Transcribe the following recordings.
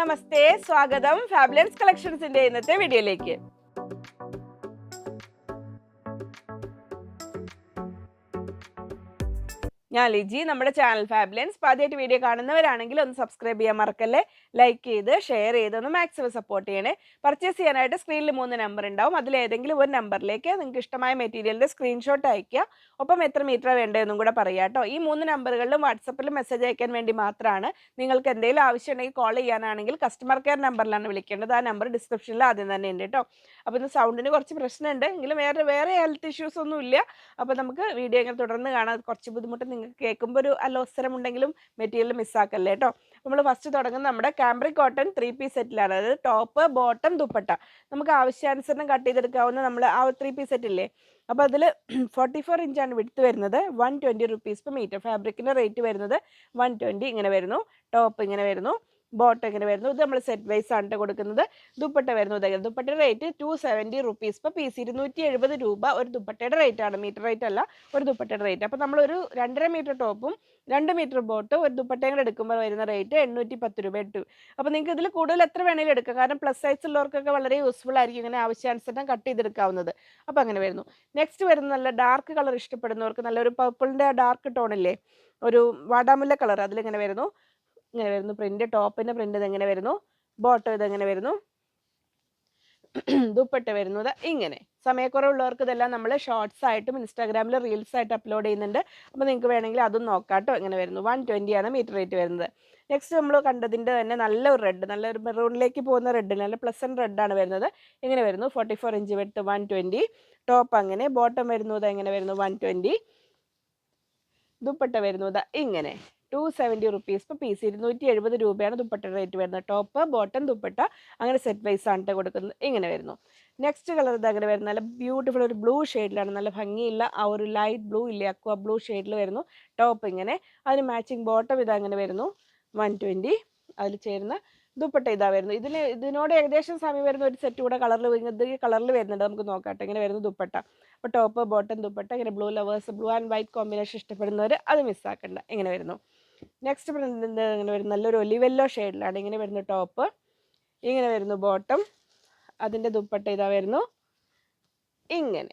നമസ്തേ സ്വാഗതം ഫാബുലൻസ് കളക്ഷൻസിന്റെ ഇന്നത്തെ വീഡിയോയിലേക്ക്. ഞാൻ ലിജി നമ്മുടെ ചാനൽ ഫാബുലൻസ്. ആദ്യമായിട്ട് വീഡിയോ കാണുന്നവരാണെങ്കിൽ ഒന്ന് സബ്സ്ക്രൈബ് ചെയ്യാൻ മറക്കല്ലേ? ലൈക്ക് ചെയ്ത് ഷെയർ ചെയ്ത് ഒന്ന് മാക്സിമം സപ്പോർട്ട് ചെയ്യണേ. പർച്ചേസ് ചെയ്യാനായിട്ട് സ്ക്രീനിൽ മൂന്ന് നമ്പർ ഉണ്ടാവും അതിൽ ഏതെങ്കിലും ഒരു നമ്പറിലേക്ക് നിങ്ങൾക്ക് ഇഷ്ടമായ മെറ്റീരിയലിന്റെ സ്ക്രീൻഷോട്ട് അയക്കുക ഒപ്പം എത്ര മീറ്റർ വേണ്ടതെന്നും കൂടെ പറയാം കേട്ടോ. ഈ മൂന്ന് നമ്പറുകളിലും വാട്സപ്പിൽ മെസ്സേജ് അയക്കാൻ വേണ്ടി മാത്രമാണ് നിങ്ങൾക്ക് എന്തെങ്കിലും ആവശ്യമുണ്ടെങ്കിൽ കോൾ ചെയ്യാനാണെങ്കിൽ കസ്റ്റമർ കെയർ നമ്പറിലാണ് വിളിക്കേണ്ടത്. ആ നമ്പർ ഡിസ്ക്രിപ്ഷനിൽ ആദ്യം തന്നെ ഉണ്ട് കേട്ടോ. അപ്പോൾ ഇന്ന് സൗണ്ടിന് കുറച്ച് പ്രശ്നമുണ്ട് എങ്കിലും വേറെ വേറെ ഹെൽത്ത് ഇഷ്യൂസ് ഒന്നും ഇല്ല. അപ്പോൾ നമുക്ക് വീഡിയോ ഇങ്ങനെ തുടർന്ന് കാണാം. കുറച്ച് ബുദ്ധിമുട്ട് നിങ്ങൾക്ക് കേൾക്കുമ്പോൾ ഒരു അലോസരം ഉണ്ടെങ്കിലും മെറ്റീരിയൽ മിസ്സാക്കല്ലേ കേട്ടോ. നമ്മൾ ഫസ്റ്റ് തുടങ്ങുന്നത് നമ്മുടെ കാംബ്രിക് കോട്ടൺ ത്രീ പീസ് സെറ്റിലാണ് അതായത് ടോപ്പ് ബോട്ടം ദുപ്പട്ട. നമുക്ക് ആവശ്യാനുസരണം കട്ട് ചെയ്തെടുക്കാവുന്ന നമ്മൾ ആ ത്രീ പീസ് സെറ്റ് ഇല്ലേ? അപ്പോൾ അതിൽ ഫോർട്ടി ഫോർ ഇഞ്ചാണ് വിടുത്ത് വരുന്നത്. One twenty rupees per metre ഫാബ്രിക്കിന്റെ rate വരുന്നത് വൺ ട്വന്റി ഇങ്ങനെ വരുന്നു. ടോപ്പ് ഇങ്ങനെ വരുന്നു. ബോട്ടം ഇങ്ങനെ വരുന്നു? ഇത് നമ്മൾ സെറ്റ് വൈസ് ആണ് കൊടുക്കുന്നത്. ദുപ്പട്ട വരുന്നു. Dupatta rate two seventy rupees ഇപ്പോൾ പീസ് ഇരുന്നൂറ്റി എഴുപത് രൂപ ഒരു ദുപ്പട്ടയുടെ റേറ്റ് ആണ്. മീറ്റർ റേറ്റ് അല്ല ഒരു ദുപ്പട്ടയുടെ റേറ്റ് അപ്പോൾ നമ്മളൊരു രണ്ടര മീറ്റർ ടോപ്പും രണ്ട് മീറ്റർ ബോട്ട് ഒരു ദുപ്പട്ടയും കൂടെ എടുക്കുമ്പോൾ വരുന്ന റേറ്റ് എണ്ണൂറ്റി പത്ത് രൂപ ഇട്ടു. അപ്പോൾ നിങ്ങൾക്ക് ഇതിൽ കൂടുതൽ എത്ര വേണമെങ്കിലും എടുക്കാം. കാരണം പ്ലസ് സൈസ് ഉള്ളവർക്കൊക്കെ വളരെ യൂസ്ഫുൾ ആയിരിക്കും ഇങ്ങനെ ആവശ്യാനുസരണം കട്ട് ചെയ്തെടുക്കാവുന്നത്. അപ്പോൾ അങ്ങനെ വരുന്നു. നെക്സ്റ്റ് വരുന്ന നല്ല ഡാർക്ക് കളർ ഇഷ്ടപ്പെടുന്നവർക്ക് നല്ലൊരു പർപ്പിളിന്റെ ഡാർക്ക് ടോണില്ലേ ഒരു വാടാമുല്ല കളർ അതിലിങ്ങനെ വരുന്നു. ഇങ്ങനെ വരുന്നു? പ്രിന്റ് ടോപ്പിന്റെ പ്രിന്റ് ഇതെങ്ങനെ വരുന്നു? ബോട്ടം ഇതെങ്ങനെ വരുന്നു? ദുപ്പട്ട വരുന്നത് ഇങ്ങനെ. സമയക്കുറവുള്ളവർക്ക് ഇതെല്ലാം നമ്മൾ ഷോർട്സ് ആയിട്ടും ഇൻസ്റ്റാഗ്രാമിൽ റീൽസ് ആയിട്ട് അപ്ലോഡ് ചെയ്യുന്നുണ്ട്. അപ്പോൾ നിങ്ങൾക്ക് വേണമെങ്കിൽ അതും നോക്കാട്ടോ. ഇങ്ങനെ വരുന്നു? വൺ ആണ് മീറ്റർ റേറ്റ് വരുന്നത്. നെക്സ്റ്റ് നമ്മൾ കണ്ടതിന്റെ തന്നെ നല്ല ഒരു റെഡ് നല്ലൊരു മെറൂണിലേക്ക് പോകുന്ന റെഡ് നല്ല പ്ലസ് റെഡ് ആണ് വരുന്നത്. ഇങ്ങനെ വരുന്നു? ഫോർട്ടി ഫോർ ഇഞ്ച് വെട്ട് വൺ ട്വന്റി ടോപ്പ് അങ്ങനെ. ബോട്ടം വരുന്നത് എങ്ങനെ വരുന്നു? വൺ ട്വന്റി ദുപ്പട്ട വരുന്നത് ഇങ്ങനെ. ടു സെവന്റി റുപ്പീസ് ഇപ്പോൾ പീസ് ഇരുന്നൂറ്റി എഴുപത് രൂപയാണ് ദുപ്പട്ട റേറ്റ് വരുന്നത്. ടോപ്പ് ബോട്ടം ദുപ്പട്ട അങ്ങനെ സെറ്റ് വൈസ് ആണ് കൊടുക്കുന്നത്. ഇങ്ങനെ വരുന്നു. നെക്സ്റ്റ് കളർ ഇത് അങ്ങനെ വരുന്നത് നല്ല ബ്യൂട്ടിഫുൾ ഒരു ബ്ലൂ ഷെയ്ഡിലാണ് നല്ല ഭംഗിയില്ല ആ ഒരു ലൈറ്റ് ബ്ലൂ ഇല്ലേ? അക്വ ബ്ലൂ ഷെയ്ഡിൽ വരുന്നു. ടോപ്പ് ഇങ്ങനെ. അതിന് മാച്ചിങ് ബോട്ടം ഇത് അങ്ങനെ വരുന്നു. വൺ ട്വന്റി അതിൽ ചേരുന്ന ദുപ്പട്ട ഇതാ വരുന്നു. ഇതിന് ഇതിനോട് ഏകദേശം സമയം വരുന്ന ഒരു സെറ്റ് കൂടെ കളറിൽ വരുന്നത് കളറിൽ വരുന്നുണ്ട് നമുക്ക് നോക്കാട്ടെ ഇങ്ങനെ വരുന്നു ദുപ്പട്ട. അപ്പോൾ ടോപ്പ് ബോട്ടം ദുപ്പട്ട ഇങ്ങനെ blue lovers blue and white combination ഇഷ്ടപ്പെടുന്നവർ അത് മിസ്സാക്കണ്ട ഇങ്ങനെ വരുന്നു. നെക്സ്റ്റ് പ്രിന്റ് ഇങ്ങനെ വരുന്ന നല്ലൊരു ഒലിവെല്ലോ ഷെയ്ഡിലാണ് ഇങ്ങനെ വരുന്ന ടോപ്പ് ഇങ്ങനെ വരുന്നു ബോട്ടം അതിന്റെ ദുപ്പട്ട ഇതാ വരുന്നു. ഇങ്ങനെ.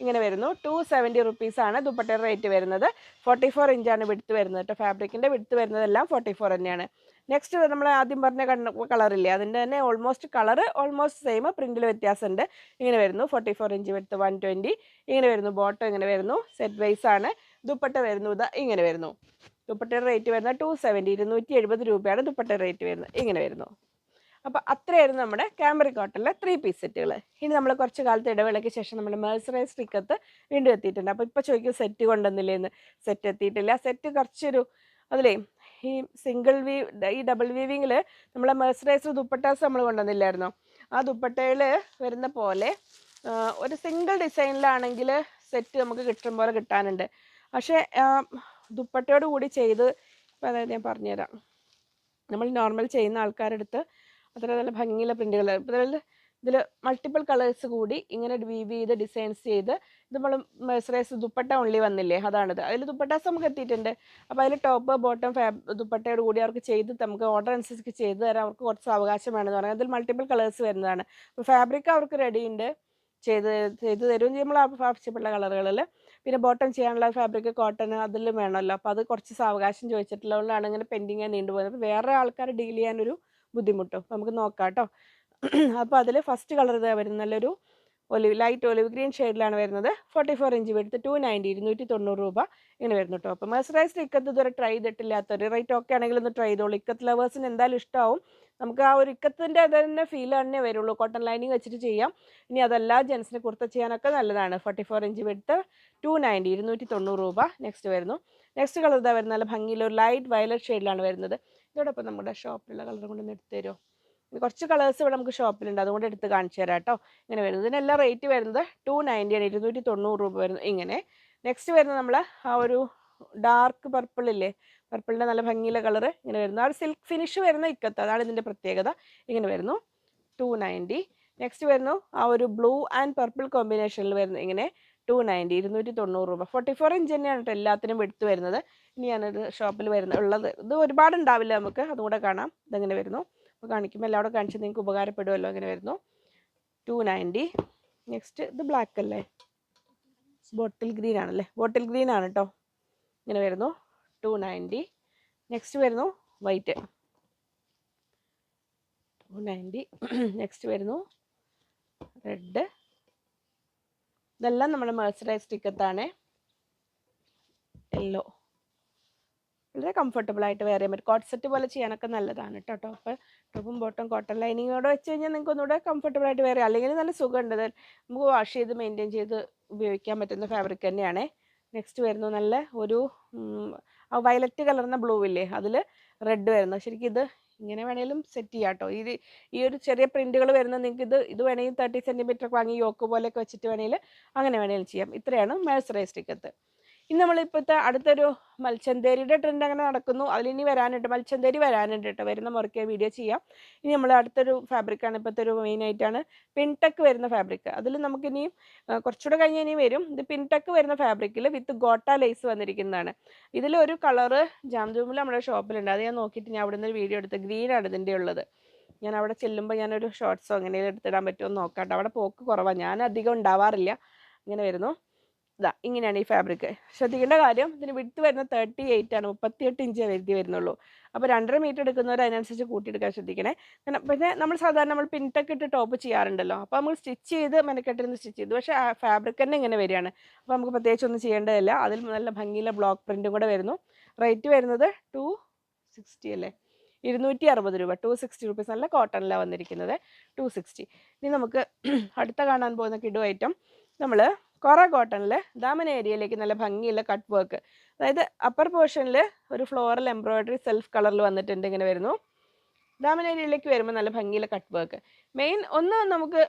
ഇങ്ങനെ വരുന്നു. ടു സെവന്റി റുപ്പീസാണ് ദുപ്പട്ടയുടെ റേറ്റ് വരുന്നത്. ഫോർട്ടി ഫോർ ഇഞ്ചാണ് വിടുത്ത് വരുന്നത് കേട്ടോ. ഫാബ്രിക്കിന്റെ വിടുത്ത് വരുന്നതെല്ലാം ഫോർട്ടി ഫോർ തന്നെയാണ് നെക്സ്റ്റ് നമ്മൾ ആദ്യം പറഞ്ഞ കണ്ണ കളറില്ലേ അതിന്റെ തന്നെ ഓൾമോസ്റ്റ് കളർ ഓൾമോസ്റ്റ് സെയിം പ്രിന്റിൽ വ്യത്യാസമുണ്ട്. ഇങ്ങനെ വരുന്നു. ഫോർട്ടി ഫോർ ഇഞ്ച് വിടുത്ത് വൺ ട്വന്റി ഇങ്ങനെ വരുന്നു. ബോട്ടം ഇങ്ങനെ വരുന്നു. സെറ്റ് വൈസ് ആണ്. ദുപ്പട്ട വരുന്നു. ഇതാ ഇങ്ങനെ വരുന്നു. ദുപ്പട്ടയുടെ റേറ്റ് വരുന്നത് ടു സെവന്റി ഇരുന്നൂറ്റി എഴുപത് രൂപയാണ് ദുപ്പട്ടയുടെ റേറ്റ് വരുന്നത്. ഇങ്ങനെ വരുന്നു. അപ്പോൾ അത്രയായിരുന്നു നമ്മുടെ ക്യാമറി കോട്ടണിലെ ത്രീ പീസ് സെറ്റുകൾ ഇനി നമ്മൾ കുറച്ച് കാലത്ത് ഇടവേളയ്ക്ക് ശേഷം നമ്മുടെ മേഴ്സറൈസ് സ്റ്റിക്കത്ത് വീണ്ടും എത്തിയിട്ടുണ്ട്. അപ്പോൾ ഇപ്പോൾ ചോദിക്കും സെറ്റ് കൊണ്ടുവന്നില്ലേന്ന് സെറ്റ് എത്തിയിട്ടില്ല. സെറ്റ് കുറച്ചൊരു അതിലേ ഈ സിംഗിൾ വീ ഈ ഡബിൾ വീവിങ്ങിൽ നമ്മളെ മേഴ്സറൈസ് ദുപ്പട്ടാസ് നമ്മൾ കൊണ്ടുവന്നില്ലായിരുന്നോ? ആ ദുപ്പട്ടയിൽ വരുന്ന പോലെ ഒരു സിംഗിൾ ഡിസൈനിലാണെങ്കിൽ സെറ്റ് നമുക്ക് കിട്ടും പോലെ കിട്ടാനുണ്ട്. പക്ഷേ ദുപ്പട്ടയോട് കൂടി ചെയ്ത് ഇപ്പോൾ അതായത് ഞാൻ പറഞ്ഞുതരാം. നമ്മൾ നോർമൽ ചെയ്യുന്ന ആൾക്കാരെടുത്ത് അത്ര നല്ല ഭംഗിയുള്ള പ്രിന്റുകൾ അതായത് ഇതിൽ മൾട്ടിപ്പിൾ കളേഴ്സ് കൂടി ഇങ്ങനെ വീവ് ചെയ്ത് ഡിസൈൻസ് ചെയ്ത് ഇത് നമ്മൾ മെസറൈസ് ദുപ്പട്ട ഓൺലി വന്നില്ലേ അതാണിത്. അതിൽ ദുപ്പട്ടാസ് നമുക്ക് എത്തിയിട്ടുണ്ട്. അപ്പോൾ അതിൽ ടോപ്പ് ബോട്ടം ഫാബ് ദുപ്പട്ടയോട് കൂടി അവർക്ക് ചെയ്ത് നമുക്ക് ഓർഡർ അനുസരിച്ച് ചെയ്ത് തരാൻ അവർക്ക് കുറച്ച് അവകാശം വേണമെന്ന് പറഞ്ഞാൽ അതിൽ മൾട്ടിപ്പിൾ കളേഴ്സ് വരുന്നതാണ്. അപ്പോൾ ഫാബ്രിക് അവർക്ക് റെഡി ഉണ്ട്. ചെയ്ത് ചെയ്ത് തരും നമ്മൾ ആവശ്യപ്പെട്ട കളറുകളിൽ പിന്നെ ബോട്ടം ചെയ്യാനുള്ള ഫാബ്രിക് കോട്ടൺ അതിലും വേണമല്ലോ. അപ്പോൾ അത് കുറച്ച് സാവകാശം ചോദിച്ചിട്ടുള്ളതുകൊണ്ടാണ് ഇങ്ങനെ പെൻഡിങ്ങായി നീണ്ടുപോകുന്നത് അപ്പോൾ വേറെ ആൾക്കാർ ഡീൽ ചെയ്യാനൊരു ബുദ്ധിമുട്ടും. നമുക്ക് നോക്കാം കേട്ടോ. അപ്പോൾ അതിൽ ഫസ്റ്റ് കളർ ഇതാ വരുന്ന നല്ലൊരു ഒലിവ് ലൈറ്റ് ഒലിവ് ഗ്രീൻ ഷെയ്ഡിലാണ് വരുന്നത്. ഫോർട്ടി ഫോർ ഇഞ്ച് വെടുത്ത് ടു നയന്റി ഇരുന്നൂറ്റി തൊണ്ണൂറ് രൂപ ഇങ്ങനെ വരുന്നു കേട്ടോ. അപ്പോൾ മെസറൈസ്ഡ് ഇക്കത്ത് ഇതുവരെ ട്രൈ ചെയ്തിട്ടില്ലാത്തൊരു റേറ്റ് ഓക്കെ ആണെങ്കിൽ ഒന്ന് ട്രൈ ചെയ്തോളൂ. ഇക്കത്ത് ലവേഴ്സിന് എന്തായാലും ഇഷ്ടമാവും നമുക്ക് ആ ഒരു ഇക്കത്തിന്റെ തന്നെ ഫീൽ തന്നെ വരുള്ളൂ. കോട്ടൺ ലൈനിങ് വെച്ചിട്ട് ചെയ്യാം. ഇനി അതല്ല ജെൻസിന് കുർത്ത ചെയ്യാനൊക്കെ നല്ലതാണ്. ഫോർട്ടി ഫോർ ഇഞ്ച് വിട്ട് ടു നയന്റി ഇരുന്നൂറ്റി തൊണ്ണൂറ് രൂപ. നെക്സ്റ്റ് വരുന്നു. നെക്സ്റ്റ് കളർ ഇതാ വരുന്നത്. നല്ല ഭംഗിയിലൊരു ലൈറ്റ് വയലറ്റ് ഷെയ്ഡിലാണ് വരുന്നത്. ഇതോടൊപ്പം നമ്മുടെ ഷോപ്പിലുള്ള കളർ കൊണ്ട് എടുത്ത് തരുമോ കുറച്ച് കളേഴ്സ് ഇവിടെ നമുക്ക് ഷോപ്പിലുണ്ട് അതുകൊണ്ട് എടുത്ത് കാണിച്ചു തരാം കേട്ടോ. ഇങ്ങനെ വരുന്നത്. ഇതിനെല്ലാം റേറ്റ് വരുന്നത് ടു നയന്റിയാണ് ഇരുന്നൂറ്റി തൊണ്ണൂറ് രൂപ വരുന്നു. ഇങ്ങനെ. നെക്സ്റ്റ് വരുന്നത് നമ്മൾ ആ ഒരു ഡാർക്ക് പർപ്പിൾ ഇല്ലേ? പർപ്പിളിന്റെ നല്ല ഭംഗിയിലെ കളർ ഇങ്ങനെ വരുന്നു. ആ ഒരു സിൽക്ക് ഫിനിഷ് വരുന്ന ഇക്കത്ത് അതാണ് ഇതിന്റെ പ്രത്യേകത. ഇങ്ങനെ വരുന്നു. ടു നയന്റി നെക്സ്റ്റ് വരുന്നു ആ ഒരു ബ്ലൂ ആൻഡ് പർപ്പിൾ കോമ്പിനേഷനിൽ വരുന്നു ഇങ്ങനെ ടു നയന്റി ഇരുന്നൂറ്റി തൊണ്ണൂറ് രൂപ. ഫോർട്ടി ഫോർ ഇഞ്ച് തന്നെയാണ് കേട്ടോ എല്ലാത്തിനും എടുത്ത് വരുന്നത്. ഇനി ഞാനൊരു ഷോപ്പിൽ വരുന്ന ഉള്ളത്. ഇത് ഒരുപാട് ഉണ്ടാവില്ല നമുക്ക് അതുകൂടെ കാണാം. ഇതെങ്ങനെ വരുന്നു. അപ്പോൾ കാണിക്കുമ്പോൾ എല്ലാം കൂടെ കാണിച്ച് നിങ്ങൾക്ക് ഉപകാരപ്പെടുമല്ലോ അങ്ങനെ വരുന്നു. ടു നയന്റി നെക്സ്റ്റ് ഇത് ബ്ലാക്ക് അല്ലേ? ബോട്ടിൽ ഗ്രീൻ ആണല്ലേ? ബോട്ടിൽ ഗ്രീൻ ആണ് കേട്ടോ. ഇങ്ങനെ വരുന്നു. ടു നയന്റി നെക്സ്റ്റ് വരുന്നു വൈറ്റ് ടു നയന്റി നെക്സ്റ്റ് വരുന്നു റെഡ് ഇതെല്ലാം നമ്മുടെ മേഴ്സറൈസ് ടിക്കത്താണ് യെല്ലോ വളരെ കംഫർട്ടബിൾ ആയിട്ട് വേറെ പറ്റും. കോട്ട് സെറ്റ് പോലെ ചെയ്യാനൊക്കെ നല്ലതാണ് കേട്ടോ ടോപ്പ് ടോപ്പും ബോട്ടും കോട്ടൺ ലൈനിങ്ങോടെ വെച്ച് കഴിഞ്ഞാൽ നിങ്ങൾക്ക് ഒന്നുകൂടെ കംഫർട്ടബിൾ ആയിട്ട് വേറെ അല്ലെങ്കിൽ നല്ല സുഖമുണ്ട്. നമുക്ക് വാഷ് ചെയ്ത് മെയിന്റെയിൻ ചെയ്ത് ഉപയോഗിക്കാൻ പറ്റുന്ന ഫാബ്രിക് തന്നെയാണ്. നെക്സ്റ്റ് വരുന്നു നല്ല ഒരു വയലറ്റ് കലർന്ന ബ്ലൂ ഇല്ലേ? അതിൽ റെഡ് വരുന്നത് ശരിക്കും ഇത് ഇങ്ങനെ വേണേലും സെറ്റ് ചെയ്യാം കേട്ടോ ഇത് ഈ ഒരു ചെറിയ പ്രിന്റുകൾ വരുന്ന നിങ്ങൾക്ക് ഇത് ഇത് വേണമെങ്കിൽ തേർട്ടി സെന്റിമീറ്റർ വാങ്ങി യോക്ക് പോലെയൊക്കെ വെച്ചിട്ട് വേണേൽ അങ്ങനെ വേണേലും ചെയ്യാം. ഇത്രയാണ് മേഴ്സറൈസ് ടിക്കത്ത് ഇനി നമ്മളിപ്പോഴത്തെ അടുത്തൊരു മൽച്ചന്തേരിയുടെ ട്രെൻഡ് അങ്ങനെ നടക്കുന്നു. അതിലിനി വരാനുണ്ട് മൽച്ചന്തേരി വരാനുണ്ട് കേട്ടോ വരുന്ന മുറയ്ക്ക് വീഡിയോ ചെയ്യാം. ഇനി നമ്മൾ അടുത്തൊരു ഫാബ്രിക്കാണ് ഇപ്പോഴത്തെ ഒരു മെയിൻ ആയിട്ടാണ് പിൻടെക്ക് വരുന്ന ഫാബ്രിക് അതിൽ നമുക്കിനിയും കുറച്ചുകൂടെ കഴിഞ്ഞ് ഇനി വരും. ഇത് പിൻടെക്ക് വരുന്ന ഫാബ്രിക്കിൽ വിത്ത് ഗോട്ട ലേസ് വന്നിരിക്കുന്നതാണ്. ഇതിലൊരു കളറ് ജാംജൂമിൽ നമ്മുടെ ഷോപ്പിലുണ്ട് അത് ഞാൻ നോക്കിയിട്ട് ഞാൻ അവിടെ നിന്ന് ഒരു വീഡിയോ എടുത്ത് ഗ്രീനാണ് ഇതിന്റെ ഉള്ളത്. ഞാൻ അവിടെ ചെല്ലുമ്പോൾ ഞാനൊരു ഷോർട്സോ അങ്ങനെ എടുത്തിടാൻ പറ്റുമോ നോക്കാം അവിടെ പോക്ക് കുറവാണ് ഞാൻ അധികം ഉണ്ടാവാറില്ല. ഇങ്ങനെ വരുന്നു. ഇതാ ഇങ്ങനെയാണ് ഈ ഫാബ്രിക് ശ്രദ്ധിക്കേണ്ട കാര്യം ഇതിന് വിടുത്ത് വരുന്ന തേർട്ടി എയ്റ്റ് ആണ്. മുപ്പത്തിയെട്ട് ഇഞ്ച് വരുത്തി വരുന്നുള്ളൂ. അപ്പോൾ രണ്ടര മീറ്റർ എടുക്കുന്നവർ അതിനനുസരിച്ച് കൂട്ടിയെടുക്കാൻ ശ്രദ്ധിക്കണേ. പിന്നെ നമ്മൾ സാധാരണ നമ്മൾ പിൻടക്ക് ഇട്ട് ടോപ്പ് ചെയ്യാറുണ്ടല്ലോ. അപ്പോൾ നമ്മൾ സ്റ്റിച്ച് ചെയ്ത് മെനക്കെട്ടിരുന്ന് സ്റ്റിച്ച് ചെയ്തു. പക്ഷേ ഫാബ്രിക് തന്നെ ഇങ്ങനെ വരികയാണ്. അപ്പോൾ നമുക്ക് പ്രത്യേകിച്ച് ഒന്നും ചെയ്യേണ്ടതില്ല. അതിൽ നല്ല ഭംഗിയുള്ള ബ്ലോക്ക് പ്രിന്റും കൂടെ വരുന്നു. റേറ്റ് വരുന്നത് ടു സിക്സ്റ്റി അല്ലേ? ഇരുന്നൂറ്റി അറുപത് രൂപ. ടു സിക്സ്റ്റി റുപ്പീസ് നല്ല കോട്ടണിലാണ് വന്നിരിക്കുന്നത്. ടു സിക്സ്റ്റി ഇനി നമുക്ക് അടുത്ത കാണാൻ പോകുന്ന കിഡു ഐറ്റം നമ്മൾ കൊറ കോട്ടണിൽ ദാമൻ ഏരിയയിലേക്ക് നല്ല ഭംഗിയുള്ള കട്ട് വർക്ക് അതായത് അപ്പർ പോർഷനിൽ ഒരു ഫ്ലോറൽ എംബ്രോയിഡറി സെൽഫ് കളറിൽ വന്നിട്ടുണ്ട് ഇങ്ങനെ വരുന്നു. ദാമൻ ഏരിയയിലേക്ക് വരുമ്പോൾ നല്ല ഭംഗിയുള്ള കട്ട് വർക്ക് മെയിൻ ഒന്ന് നമുക്ക്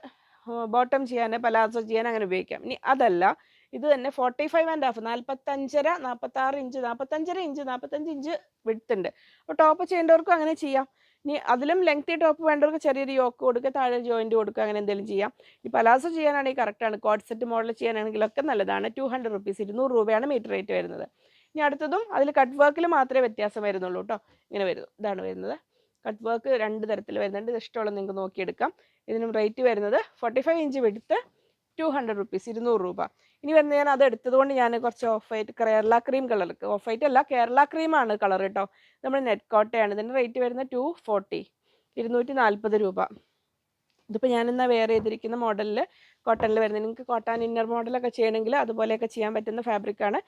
ബോട്ടം ചെയ്യാൻ പലാസോ ചെയ്യാൻ അങ്ങനെ ഉപയോഗിക്കാം. ഇനി അതല്ല ഇത് തന്നെ ഫോർട്ടി ഫൈവ് ആൻഡ് ഹാഫ് നാൽപ്പത്തഞ്ചര നാൽപ്പത്താറ് ഇഞ്ച് നാൽപ്പത്തഞ്ചര ഇഞ്ച് നാൽപ്പത്തഞ്ച് ഇഞ്ച് വിടുത്തുണ്ട് അപ്പോൾ ടോപ്പ് ചെയ്യേണ്ടവർക്കും അങ്ങനെ ചെയ്യാം. ഇനി അതിലും ലെങ്തി ടോപ്പ് വേണ്ടവർക്ക് ചെറിയൊരു യോക്ക് കൊടുക്കുക താഴെ ജോയിന്റ് കൊടുക്കുക അങ്ങനെ എന്തെങ്കിലും ചെയ്യാം. ഈ പലാസോ ചെയ്യാനാണെങ്കിൽ കറക്റ്റാണ് കോഡ് സെറ്റ് മോഡൽ ചെയ്യാനാണെങ്കിലൊക്കെ നല്ലതാണ്. ടു ഹൺഡ്രഡ് റുപ്പീസ് ഇരുന്നൂറ് രൂപയാണ് മീറ്റർ റേറ്റ് വരുന്നത്. ഇനി അടുത്തതും അതിൽ കട്ട് വർക്കിൽ മാത്രമേ വ്യത്യാസം വരുന്നുള്ളൂ കേട്ടോ ഇങ്ങനെ വരുന്നു. ഇതാണ് വരുന്നത്. കട്ട് വർക്ക് രണ്ട് തരത്തിൽ വരുന്നുണ്ട്. ഇത് ഇഷ്ടമുള്ള നിങ്ങൾക്ക് നോക്കിയെടുക്കാം. ഇതിനും റേറ്റ് വരുന്നത് ഫോർട്ടി ഫൈവ് ഇഞ്ച് വെടുത്ത് ടു ഹൺഡ്രഡ് റുപ്പീസ് ഇരുന്നൂറ് രൂപ. ഇനി വന്ന് ഞാൻ അത് എടുത്തതുകൊണ്ട് ഞാൻ കുറച്ച് off white Kerala cream colour off white അല്ല കേരള ക്രീമാണ് കളർ കേട്ടോ നമ്മൾ നെറ്റ് കോട്ടയാണ്. ഇതിന്റെ റേറ്റ് വരുന്നത് ടു ഫോർട്ടി ഇരുന്നൂറ്റി നാൽപ്പത് രൂപ. ഇതിപ്പോൾ ഞാനിന്ന് വെയർ ചെയ്തിരിക്കുന്ന മോഡലിൽ കോട്ടണിൽ വരുന്നത്. നിങ്ങൾക്ക് കോട്ടൺ ഇന്നർ മോഡലൊക്കെ ചെയ്യണമെങ്കിൽ അതുപോലെയൊക്കെ ചെയ്യാൻ പറ്റുന്ന ഫാബ്രിക്കാണ്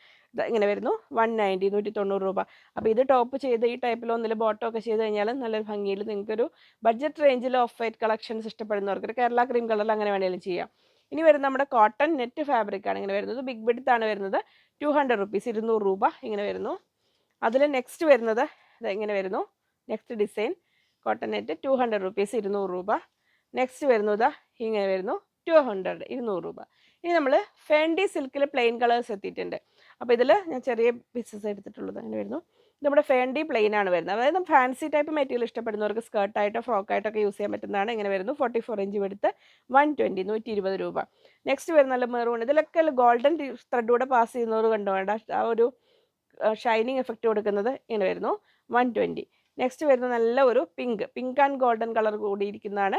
ഇങ്ങനെ വരുന്നു വൺ നയന്റി നൂറ്റി തൊണ്ണൂറ് രൂപ. അപ്പോൾ ഇത് ടോപ്പ് ചെയ്ത് ഈ ടൈപ്പിൽ ഒന്നിൽ ബോട്ടോ ഒക്കെ ചെയ്ത് കഴിഞ്ഞാൽ നല്ലൊരു ഭംഗിയിൽ നിങ്ങൾക്കൊരു ബഡ്ജറ്റ് റേഞ്ചിൽ ഓഫ് വൈറ്റ് കളക്ഷൻസ് ഇഷ്ടപ്പെടുന്നവർക്ക് കേരള ക്രീം കളറിൽ അങ്ങനെ വേണമെങ്കിലും ചെയ്യാം. ഇനി വരുന്നത് നമ്മുടെ കോട്ടൺ നെറ്റ് ഫാബ്രിക് ആണ് ഇങ്ങനെ വരുന്നത്. ബിഗ് ബിഡ്ത്ത് ആണ് വരുന്നത്. ടു ഹൺഡ്രഡ് റുപ്പീസ് ഇരുന്നൂറ് രൂപ ഇങ്ങനെ വരുന്നു. അതിൽ നെക്സ്റ്റ് വരുന്നത് ഇങ്ങനെ വരുന്നു. Next design cotton net two hundred rupees ഇരുന്നൂറ് രൂപ. നെക്സ്റ്റ് വരുന്നത് ഇങ്ങനെ വരുന്നു. ടു ഹൺഡ്രഡ് ഇരുന്നൂറ് രൂപ. ഇനി നമ്മൾ ഫാൻഡി സിൽക്കിൽ പ്ലെയിൻ കളേഴ്സ് എത്തിയിട്ടുണ്ട്. അപ്പോൾ ഇതിൽ ഞാൻ ചെറിയ പീസസ് എടുത്തിട്ടുള്ളത്. അങ്ങനെ വരുന്നു. നമ്മുടെ ഫേണ്ടി പ്ലെയിൻ ആണ് വരുന്നത്. അതായത് ഫാൻസി ടൈപ്പ് മെറ്റീരിയൽ ഇഷ്ടപ്പെടുന്നവർക്ക് സ്കേർട്ടായിട്ടോ ഫ്രോക്കായിട്ടൊക്കെ യൂസ് ചെയ്യാൻ പറ്റുന്നതാണ്. ഇങ്ങനെ വരുന്നു. ഫോർട്ടി ഫോർ ഇഞ്ച് എടുത്ത് വൺ ട്വന്റി നൂറ്റി ഇരുപത് രൂപ നെക്സ്റ്റ് വരുന്ന നല്ല മെറൂൺ ഇതിലൊക്കെ ഗോൾഡൻ ത്രെഡ് കൂടെ പാസ് ചെയ്യുന്നവർ കണ്ടു? വേണ്ട ആ ഒരു ഷൈനിങ് എഫക്റ്റ് കൊടുക്കുന്നത് ഇങ്ങനെ വരുന്നു. വൺ ട്വന്റി നെക്സ്റ്റ് വരുന്ന നല്ല ഒരു pink pink and golden colour കൂടിയിരിക്കുന്നതാണ്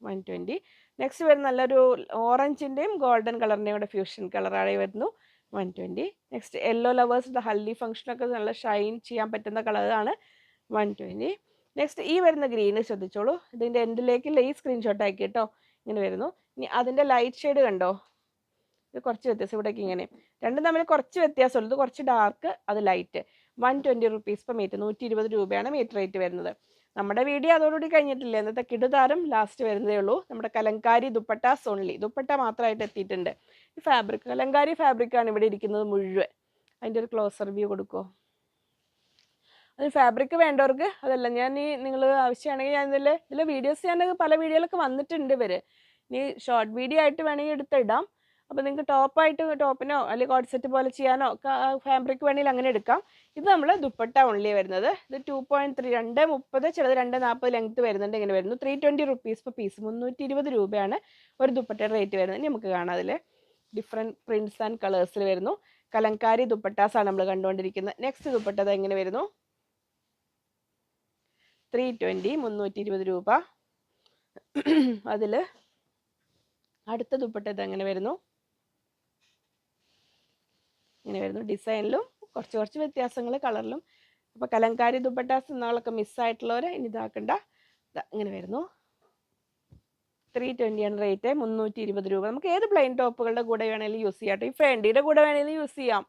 one twenty next വരുന്ന നല്ലൊരു ഓറഞ്ചിന്റെയും ഗോൾഡൻ കളറിന്റെയും കൂടെ ഫ്യൂഷൻ കളറായി വരുന്നു. One twenty. Next yellow lovers haldi ഫംഗ്ഷനൊക്കെ നല്ല ഷൈൻ ചെയ്യാൻ പറ്റുന്ന കളറാണ് വൺ ട്വന്റി. നെക്സ്റ്റ് ഈ വരുന്ന ഗ്രീന് ശ്രദ്ധിച്ചോളൂ. ഇതിന്റെ എൻഡിലേക്ക് ഈ സ്ക്രീൻഷോട്ട് ആക്കി കേട്ടോ. ഇങ്ങനെ വരുന്നു. ഇനി അതിന്റെ ലൈറ്റ് ഷെയ്ഡ് കണ്ടോ? ഇത് കുറച്ച് വ്യത്യാസം ഇവിടേക്ക് ഇങ്ങനെ. രണ്ടും തമ്മിൽ കുറച്ച് വ്യത്യാസമുള്ളൂ ഇത് കുറച്ച് ഡാർക്ക് അത് light one twenty rupees per metre നൂറ്റി ഇരുപത് രൂപയാണ് മീറ്റർ റേറ്റ് വരുന്നത്. നമ്മുടെ വീഡിയോ അതോടുകൂടി കഴിഞ്ഞിട്ടില്ല? ഇന്നത്തെ കിടുതാരം ലാസ്റ്റ് വരുന്നതേ ഉള്ളൂ. നമ്മുടെ കലങ്കാരി ദുപ്പട്ട ഓൺലി ദുപ്പട്ട മാത്രമായിട്ട് എത്തിയിട്ടുണ്ട്. ഈ ഫാബ്രിക് കലങ്കാരി ഫാബ്രിക്കാണ് ഇവിടെ ഇരിക്കുന്നത് മുഴുവൻ. അതിന്റെ ഒരു ക്ലോസർ വ്യൂ കൊടുക്കുമോ അത് ഫാബ്രിക് വേണ്ടവർക്ക് അതല്ല ഞാൻ ഈ നിങ്ങൾ ആവശ്യമാണെങ്കിൽ ഞാൻ ഇതിൽ ഇതിൽ വീഡിയോസ് ഞാൻ പല വീഡിയോയിലൊക്കെ വന്നിട്ടുണ്ട് ഇവർ ഇനി ഷോർട്ട് വീഡിയോ ആയിട്ട് വേണമെങ്കിൽ എടുത്തിടാം. അപ്പോൾ നിങ്ങൾക്ക് ടോപ്പായിട്ട് ടോപ്പിനോ അല്ലെങ്കിൽ കോഡ് സെറ്റ് പോലെ ചെയ്യാനോ ഫാബ്രിക് വേണമെങ്കിൽ അങ്ങനെ എടുക്കാം. ഇത് നമ്മൾ ദുപ്പട്ട ഓൺലി വരുന്നത്. ഇത് ടു പോയിന്റ് ത്രീ രണ്ട് മുപ്പത് ചിലത് രണ്ട് നാൽപ്പത് ലെങ്ത് വരുന്നുണ്ട് ഇങ്ങനെ വരുന്നു. Three twenty rupees per piece മുന്നൂറ്റി ഇരുപത് രൂപയാണ് ഒരു ദുപ്പട്ടയുടെ റേറ്റ് വരുന്നത്. നമുക്ക് കാണാം അതിൽ ഡിഫറെന്റ് പ്രിന്റ്സ് ആൻഡ് കളേഴ്സിൽ വരുന്നു. കലങ്കാരി ദുപ്പട്ടാസാണ് നമ്മൾ കണ്ടുകൊണ്ടിരിക്കുന്നത്. നെക്സ്റ്റ് ദുപ്പട്ടത് എങ്ങനെ വരുന്നു? ത്രീ ട്വന്റി മുന്നൂറ്റി ഇരുപത് രൂപ. അതിൽ അടുത്ത ദുപ്പട്ട ഇത് എങ്ങനെ വരുന്നു? ഇങ്ങനെ വരുന്നു. ഡിസൈനിലും കുറച്ച് കുറച്ച് വ്യത്യാസങ്ങൾ കളറിലും. അപ്പോൾ കലങ്കാരി ദുപ്പട്ടാസ് എന്നാളൊക്കെ മിസ്സായിട്ടുള്ളവരെ ഇനി ഇതാക്കണ്ട. ഇങ്ങനെ വരുന്നു. ത്രീ ട്വന്റിയാണ് റേറ്റ് മുന്നൂറ്റി ഇരുപത് രൂപ. നമുക്ക് ഏത് പ്ലെയിൻ ടോപ്പുകളുടെ കൂടെ വേണമെങ്കിലും യൂസ് ചെയ്യാം കേട്ടോ. ഈ ഫ്രണ്ടിയുടെ കൂടെ വേണമെങ്കിലും യൂസ് ചെയ്യാം.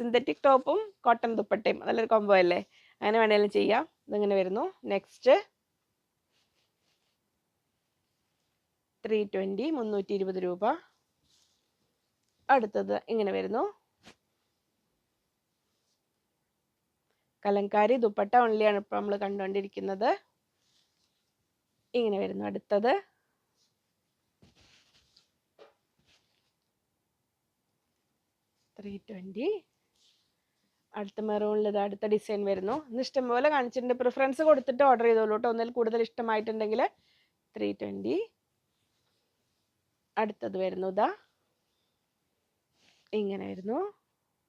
സിന്തറ്റിക് ടോപ്പും കോട്ടൺ ദുപ്പട്ടയും. നല്ലൊരു കോംബോ അല്ലേ? അങ്ങനെ വേണമെങ്കിലും ചെയ്യാം. ഇതിങ്ങനെ വരുന്നു. നെക്സ്റ്റ് ത്രീ ട്വന്റി മുന്നൂറ്റി ഇരുപത് രൂപ. അടുത്തത് ഇങ്ങനെ വരുന്നു. കലങ്കാരി ദുപ്പട്ട ഓൺലിയാണ് ഇപ്പോൾ നമ്മൾ കണ്ടുകൊണ്ടിരിക്കുന്നത് ഇങ്ങനെ വരുന്നു അടുത്തത്. ത്രീ ട്വന്റി അടുത്ത മെറൂണിൽ അടുത്ത ഡിസൈൻ വരുന്നു. ഇന്ന് ഇഷ്ടംപോലെ കാണിച്ചിട്ടുണ്ട്. പ്രിഫറൻസ് കൊടുത്തിട്ട് ഓർഡർ ചെയ്തോളൂ കേട്ടോ ഒന്നിൽ കൂടുതൽ ഇഷ്ടമായിട്ടുണ്ടെങ്കിൽ ത്രീ ട്വന്റി അടുത്തത് വരുന്നു ഇതാ. ഇങ്ങനെ വരുന്നു.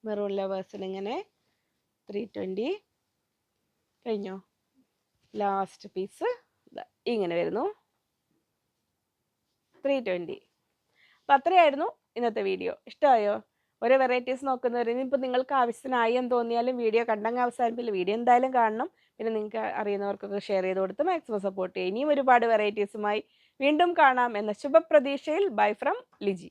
മെറൂൺ ലവേഴ്സിന് ഇങ്ങനെ ത്രീ ട്വന്റി കഴിഞ്ഞോ? ലാസ്റ്റ് പീസ് ഇങ്ങനെ വരുന്നു. ത്രീ ട്വന്റി അപ്പം അത്രയായിരുന്നു ഇന്നത്തെ വീഡിയോ ഇഷ്ടമായോ ഓരോ വെറൈറ്റീസ് നോക്കുന്നവർ ഇനിയിപ്പോൾ നിങ്ങൾക്ക് ആവശ്യത്തിനായി എന്ന് തോന്നിയാലും വീഡിയോ കണ്ടങ്ങ് അവസാനിപ്പില്ല. വീഡിയോ എന്തായാലും കാണണം. പിന്നെ നിങ്ങൾക്ക് അറിയുന്നവർക്കൊക്കെ ഷെയർ ചെയ്ത് കൊടുത്ത് മാക്സിമം സപ്പോർട്ട് ചെയ്യുക ഇനിയും ഒരുപാട് വെറൈറ്റീസുമായി വീണ്ടും കാണാം എന്ന ശുഭപ്രതീക്ഷയിൽ ബൈ ഫ്രം ലിജി.